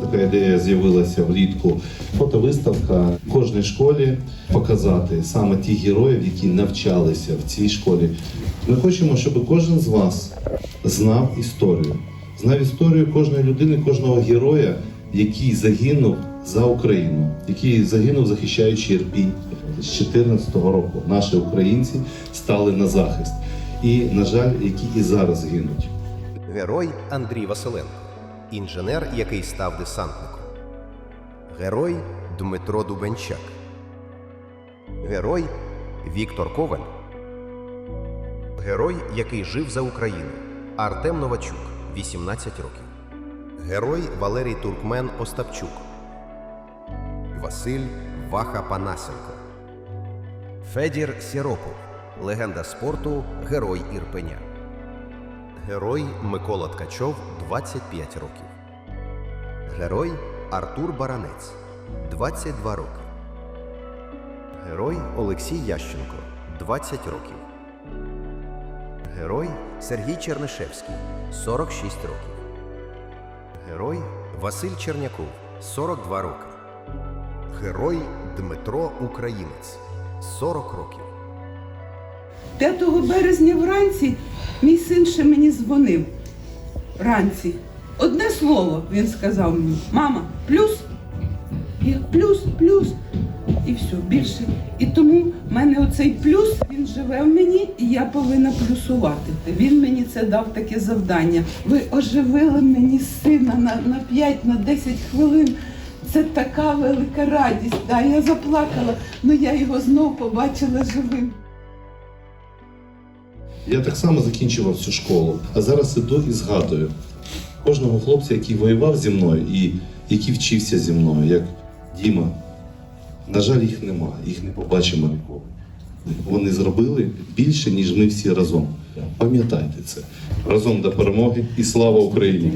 Така ідея з'явилася влітку. Фотовиставка в кожній школі показати саме ті героїв, які навчалися в цій школі. Ми хочемо, щоб кожен з вас знав історію, знав історію кожної людини, кожного героя, який загинув за Україну, який загинув, захищаючи Ірпінь. З 2014 року наші українці стали на захист. І, на жаль, які і зараз гинуть. Герой Андрій Василенко, інженер, який став десантником. Герой Дмитро Дубенчак. Герой Віктор Коваль. Герой, який жив за Україну. Артем Новачук, 18 років. Герой Валерій Туркмен Остапчук. Василь Ваха Панасенко. Федір Сіропов. Легенда спорту Герой Ірпеня. Герой Микола Ткачов 25 років. Герой Артур Баранець 22 роки. Герой Олексій Ященко 20 років. Герой Сергій Чернишевський 46 років. Герой Василь Черняков 42 роки. Герой Дмитро Українець 40 років. 5 березня вранці мій син ще мені дзвонив. Вранці. Одне слово він сказав мені: мама, плюс. Я плюс, плюс. І все, більше. І тому в мене оцей плюс він живе в мені, і я повинна плюсувати. Він мені це дав таке завдання. Ви оживили мені сина на, на 5, на 10 хвилин. Це така велика радість. Да, я заплакала, але я його знов побачила живим. Я так само закінчував цю школу, а зараз іду і згадую кожного хлопця, який воював зі мною і який вчився зі мною, як Діма. На жаль, їх нема, їх не побачимо ніколи. Вони зробили більше, ніж ми всі разом. Пам'ятайте це. Разом до перемоги і слава Україні!